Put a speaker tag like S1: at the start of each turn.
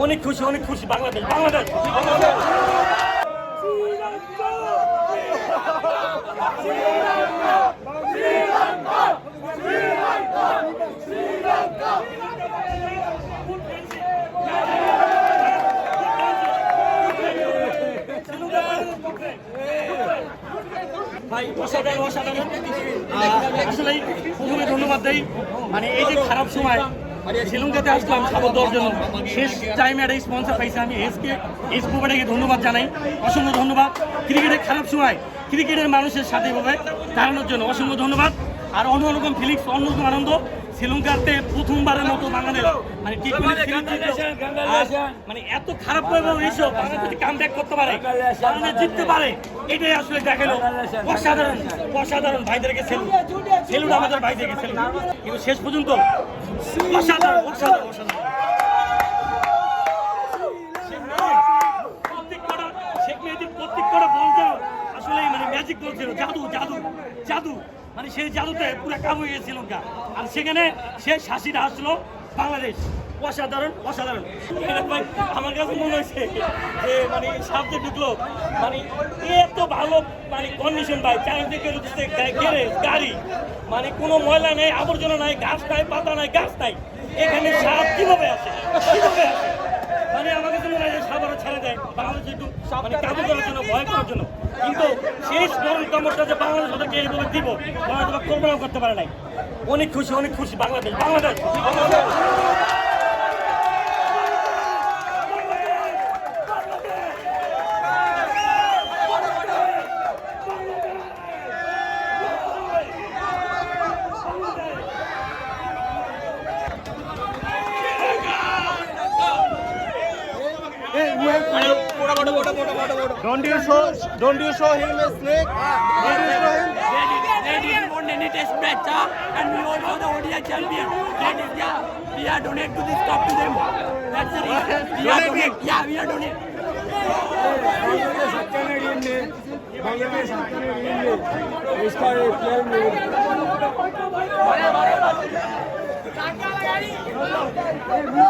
S1: অনেক খুশি অনেক খুশি বাংলাদেশ বাংলাদেশ ধন্যবাদ দেই। মানে এই যে খারাপ সময় শ্রীলঙ্কাতে আসলাম খাবার দেওয়ার জন্য শেষ টাইমে একটা স্পন্সার পাইছে আমি, এসকে। এস প্রোভাইডারকে ধন্যবাদ জানাই, অসংখ্য ধন্যবাদ। ক্রিকেটের খারাপ সময়, ক্রিকেটের মানুষের সাথে এভাবে দাঁড়ানোর জন্য অসংখ্য ধন্যবাদ। আর অন্যরকম ফিলিংস অন্যরকম আনন্দ। শ্রীলঙ্কাতে প্রথমবার মতো বাংলাদেশ মানে টি টোয়েন্টি মানে এত খারাপ ভাবে এইসব বাংলাদেশ কাম ব্যাক করতে পারে বাংলাদেশ জিততে পারে এটাই আসলে দেখাল। অসাধারণ অসাধারণ ভাইদেরকে সেলুট সেলুট আমাদের ভাইদেরকে সেলুট কিন্তু শেষ পর্যন্ত অসাধারণ অসাধারণ অসাধারণ। প্রত্যেকটা শেখ মেহেদির বল যেন আসলে মানে ম্যাজিক বল ছিল, জাদু জাদু জাদু। মানে সেই জাদুতে পুরো কাম হয়ে গেছে শ্রীলঙ্কা আর সেখানে সে শাসিটা আসলো বাংলাদেশ। অসাধারণ অসাধারণ। আমার কাছে মনে হয়েছে যে মানে সামনে ঢুকলো মানে এত ভালো মানে কন্ডিশন ভাই। চারিদিকে গ্যারেজ গাড়ি মানে কোনো ময়লা নেই, আবর্জনা নাই, গাছ নাই, পাতা নাই, গাছ নাই। এখানে সাপ কীভাবে আছে কীভাবে আসে? মানে আমাকে তো মনে হয় সাবারও ছেড়ে দেয়, বাংলাদেশ একটু মানে কাবু করার জন্য, ভয় করার জন্য। কিন্তু শেষ গরম কামড়টা যে বাংলাদেশ ওদেরকে এইভাবে দিব, বাংলাদেশ কল্পনাও করতে পারে নাই। অনেক খুশি অনেক খুশি Bangladesh Bangladesh.
S2: Don't you show, don't you show him a snake? Don't you show him?
S3: They didn't want any test match, huh? and we also the ODI champion. That is, yeah, we are donate to this cup to them. That's the reason. We are donate. Yeah, we are donate.
S2: Bangladesh इसका एक player
S1: Hey,